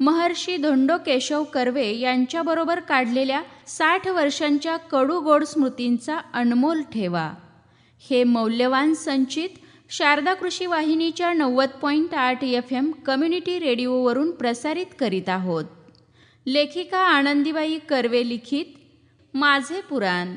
महर्षी धोंडो केशव कर्वे यांच्याबरोबर काढलेल्या साठ वर्षांच्या कडू गोड स्मृतींचा अनमोल ठेवा. हे मौल्यवान संचित शारदा कृषी वाहिनीच्या नव्वद पॉईंट आठ एफ एम कम्युनिटी रेडिओवरून प्रसारित करीत आहोत. लेखिका आनंदीबाई कर्वे लिखित माझे पुराण.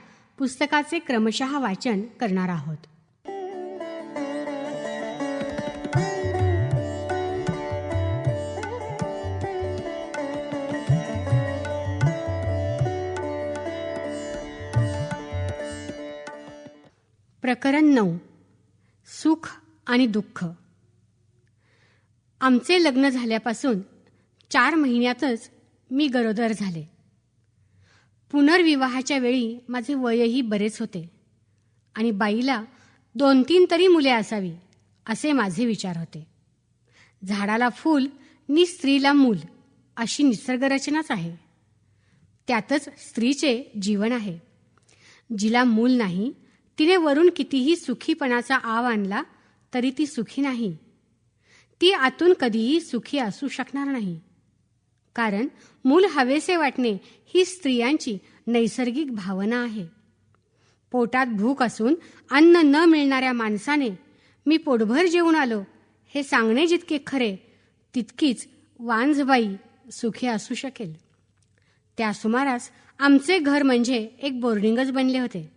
पुस्तकाचे क्रमशः वाचन करणार आहोत. प्रकरण नऊ. सुख आणि दुःख. आमचे लग्न झाल्यापासून चार महिन्यातच मी गरोदर झाले. पुनर्विवाहाच्या वेळी माझे वयही बरेच होते. आणि बाईला दोन तीन तरी मुले असावी असे माझे विचार होते. झाडाला फूल नि स्त्रीला मूल अशी निसर्गरचनाच आहे. त्यातच स्त्रीचे जीवन आहे. जिला मूल नाही तिने वरून कितीही सुखीपणाचा आव आणला तरी ती सुखी नाही. ती आतून कधीही सुखी असू शकणार नाही. कारण मूल हवेसे वाटणे ही स्त्रियांची नैसर्गिक भावना आहे. पोटात भूक असून अन्न न मिळणाऱ्या माणसाने मी पोटभर जेवून आलो हे सांगणे जितके खरे तितकीच वांजबाई सुखी असू शकेल. त्या सुमारास आमचे घर म्हणजे एक बोर्डिंगच बनले होते.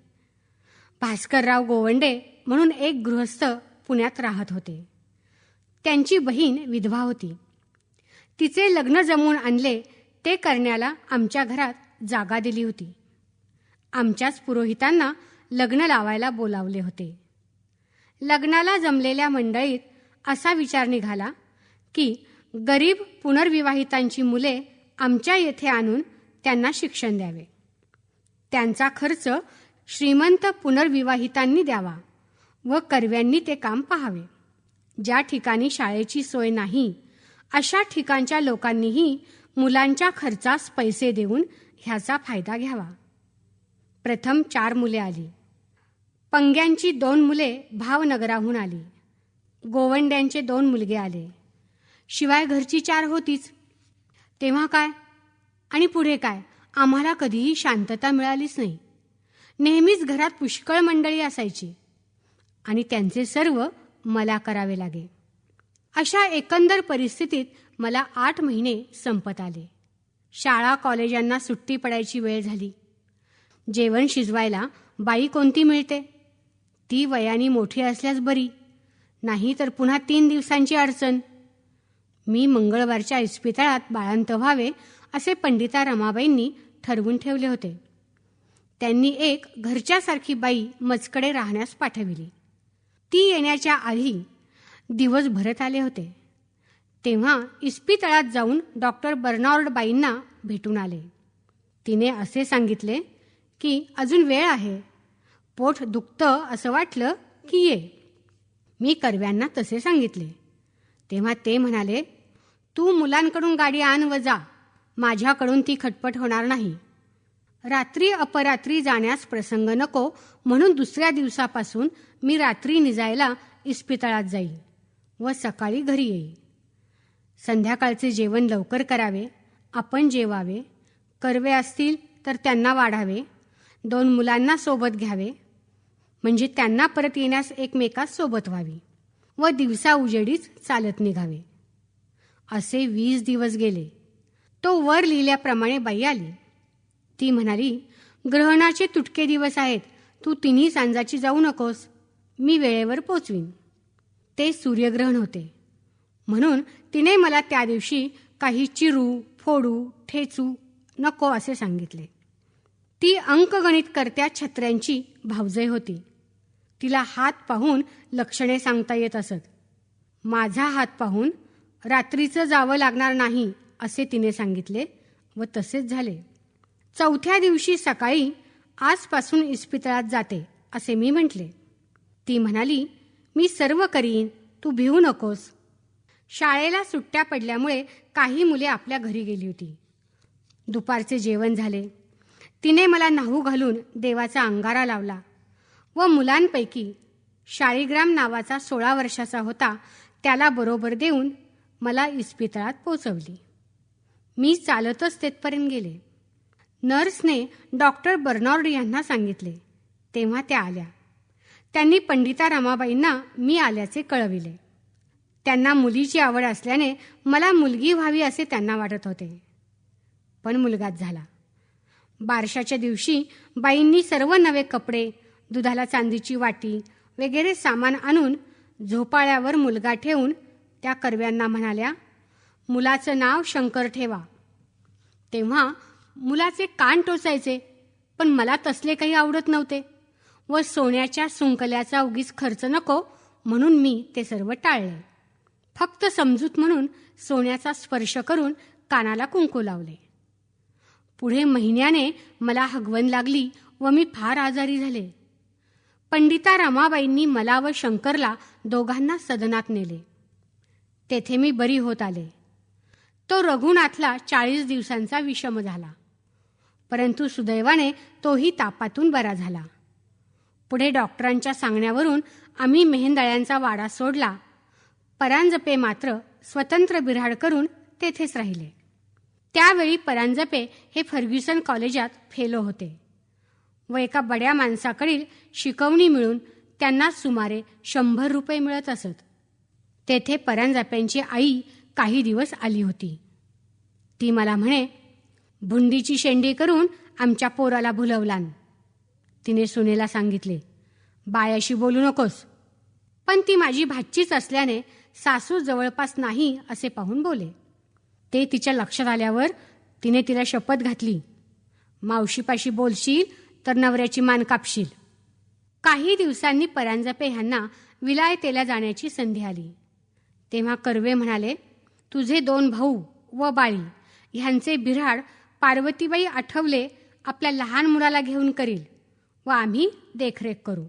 भास्करराव गोवंडे म्हणून एक गृहस्थ पुण्यात राहत होते. त्यांची बहीण विधवा होती. तिचे लग्न जमवून आणले ते करण्याला आमच्या घरात जागा दिली होती. आमच्याच पुरोहितांना लग्न लावायला बोलावले होते. लग्नाला जमलेल्या मंडळीत असा विचार निघाला की गरीब पुनर्विवाहितांची मुले आमच्या येथे आणून त्यांना शिक्षण द्यावे. त्यांचा खर्च श्रीमंत पुनर्विवाहितांनी द्यावा व कर्व्यांनी ते काम पाहावे. ज्या ठिकाणी शाळेची सोय नाही अशा ठिकाणच्या लोकांनीही मुलांच्या खर्चास पैसे देऊन ह्याचा फायदा घ्यावा. प्रथम चार मुले आली. पंग्यांची दोन मुले भावनगराहून आली. गोवंड्यांचे दोन मुलगे आले. शिवाय घरची चार होतीच. तेव्हा काय? आणि पुढे काय? आम्हाला कधीही शांतता मिळालीच नाही. नेहमीच घरात पुष्कळ मंडळी असायची. आणि त्यांचे सर्व मला करावे लागे. अशा एकंदर परिस्थितीत मला आठ महिने संपत आले. शाळा कॉलेजांना सुट्टी पडायची वेळ झाली. जेवण शिजवायला बाई कोणती मिळते? ती वयाने मोठी असल्यास बरी. नाही तर पुन्हा तीन दिवसांची अडचण. मी मंगळवारच्या इस्पितळात बाळांत व्हावे असे पंडिता रमाबाईंनी ठरवून ठेवले होते. त्यांनी एक घरच्यासारखी बाई मजकडे राहण्यास पाठविली. ती येण्याच्या आधी दिवस भरत आले होते. तेव्हा इस्पितळात जाऊन डॉक्टर बर्नार्ड बाईंना भेटून आले. तिने असे सांगितले की अजून वेळ आहे. पोट दुखतं असं वाटलं की ये. मी करव्यांना तसे सांगितले. तेव्हा ते म्हणाले तू मुलांकडून गाडी आण व जा. माझ्याकडून ती खटपट होणार नाही. रात्री अपरात्री जाण्यास प्रसंग नको म्हणून दुसऱ्या दिवसापासून मी रात्री निजायला इस्पितळात जाईल व सकाळी घरी येई. संध्याकाळचे जेवण लवकर करावे आपण जेवावे कर्वे असतील तर त्यांना वाढावे दोन मुलांना सोबत घ्यावे म्हणजे त्यांना परत येण्यास एकमेकास सोबत व्हावी व दिवसा उजेडीच चालत निघावे. असे वीस दिवस गेले. तो वर लिहिल्याप्रमाणे बाई आली. ती म्हणाली ग्रहणाचे तुटके दिवस आहेत. तू तिन्ही सांजाची जाऊ नकोस. मी वेळेवर पोचवीन. ते सूर्यग्रहण होते. म्हणून तिने मला त्या दिवशी काही चिरू फोडू ठेचू नको असे सांगितले. ती अंकगणित करत्या छत्र्यांची भावजय होती. तिला हात पाहून लक्षणे सांगता येत असत. माझा हात पाहून रात्रीचं जावं लागणार नाही असे तिने सांगितले व तसेच झाले. चौथ्या दिवशी सकाळी आजपासून इस्पितळात जाते असे मी म्हटले. ती म्हणाली मी सर्व करीन तू भिवू नकोस. शाळेला सुट्ट्या पडल्यामुळे काही मुले आपल्या घरी गेली होती. दुपारचे जेवण झाले. तिने मला नाहू घालून देवाचा अंगारा लावला व मुलांपैकी शाळीग्राम नावाचा सोळा वर्षाचा होता त्याला बरोबर देऊन मला इस्पितळात पोचवली. मी चालतच तेथपर्यंत गेले. नर्सने डॉक्टर बर्नॉर्ड यांना सांगितले तेव्हा त्या आल्या. त्यांनी पंडिता रमाबाईंना मी आल्याचे कळविले. त्यांना मुलीची आवड असल्याने मला मुलगी व्हावी असे त्यांना वाटत होते. पण मुलगाच झाला. बारशाच्या दिवशी बाईंनी सर्व नवे कपडे दुधाला चांदीची वाटी वगैरे सामान आणून झोपाळ्यावर मुलगा ठेवून त्या करव्यांना म्हणाल्या मुलाचं नाव शंकर ठेवा. तेव्हा मुलाचे कान टोचायचे पण मला तसले काही आवडत नव्हते. व सोन्याच्या सुंकल्याचा उगीच खर्च नको म्हणून मी ते सर्व टाळले. फक्त समजूत म्हणून सोन्याचा स्पर्श करून कानाला कुंकू लावले. पुढे महिन्याने मला हगवण लागली व मी फार आजारी झाले. पंडिता रमाबाईंनी मला व शंकरला दोघांना सदनात नेले. तेथे मी बरी होत आले. तो रघुनाथला चाळीस दिवसांचा विषम झाला. परंतु सुदैवाने तोही तापातून बरा झाला. पुढे डॉक्टरांच्या सांगण्यावरून आम्ही मेहेंदळ्यांचा वाडा सोडला. परांजपे मात्र स्वतंत्र बिराड करून तेथेच राहिले. त्यावेळी परांजपे हे फर्ग्युसन कॉलेजात फेलो होते. व एका बड्या माणसाकडील शिकवणी मिळून त्यांना सुमारे शंभर रुपये मिळत असत. तेथे परांजप्यांची आई काही दिवस आली होती. ती मला म्हणे भुंडीची शेंडी करून आमच्या पोराला भुलवलान. तिने सुनेला सांगितले बायाशी बोलू नकोस. पण ती माझी भाचीच असल्याने सासू जवळपास नाही असे पाहून बोले. ते तिच्या लक्षात आल्यावर तिने तिला शपथ घातली. मावशीपाशी बोलशील तर नवऱ्याची मान कापशील. काही दिवसांनी परांजपे ह्यांना विलायतेला जाण्याची संधी आली. तेव्हा कर्वे म्हणाले तुझे दोन भाऊ व बाळी ह्यांचे बिऱ्हाड पार्वतीबाई आठवले आपल्या लहान मुलाला घेऊन करील. व आम्ही देखरेख करू.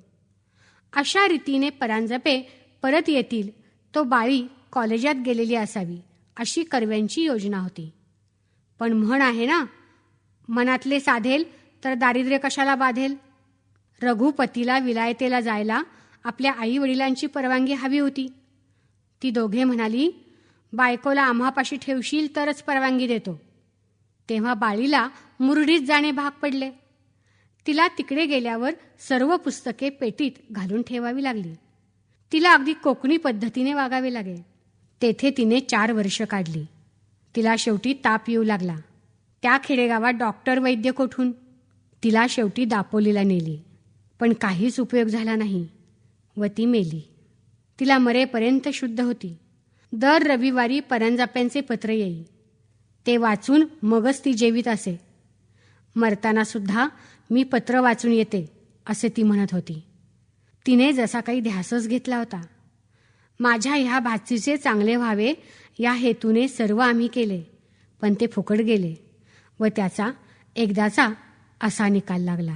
अशा रीतीने परांजपे परत येतील तो बाळी कॉलेजात गेलेली असावी अशी कर्व्यांची योजना होती. पण म्हण आहे ना मनातले साधेल तर दारिद्र्य कशाला बाधेल? रघुपतीला विलायतेला जायला आपल्या आई वडिलांची परवानगी हवी होती. ती दोघे म्हणाली बायकोला आम्हापाशी ठेवशील तरच परवानगी देतो. तेव्हा बाळीला मुरडीत जाणे भाग पडले. तिला तिकडे गेल्यावर सर्व पुस्तके पेटीत घालून ठेवावी लागली. तिला अगदी कोकणी पद्धतीने वागावे लागे तेथे तिने चार वर्ष काढली. तिला शेवटी ताप येऊ लागला. त्या खेडेगावात डॉक्टर वैद्य कोठून? तिला शेवटी दापोलीला नेली. पण काहीच उपयोग झाला नाही. व ती मेली. तिला मरेपर्यंत शुद्ध होती. दर रविवारी परंजाप्यांचे पत्र येई. ते वाचून मगच ती जेवीत असे. मरतानासुद्धा मी पत्र वाचून येते असे ती म्हणत होती. तिने जसा काही ध्यासच घेतला होता. माझ्या ह्या भाचीचे चांगले व्हावे या हेतूने सर्व आम्ही केले पण ते फुकट गेले व त्याचा एकदाचा असा निकाल लागला.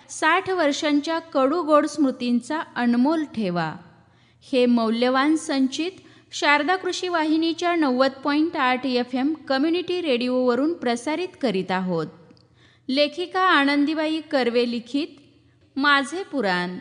साठ वर्षांच्या कडूगोड स्मृतींचा अनमोल ठेवा. हे मौल्यवान संचित शारदा कृषी वाहिनीच्या नव्वद पॉईंट आठ एफ एम कम्युनिटी रेडिओवरून प्रसारित करीत आहोत. लेखिका आनंदीबाई कर्वे लिखित माझे पुराण.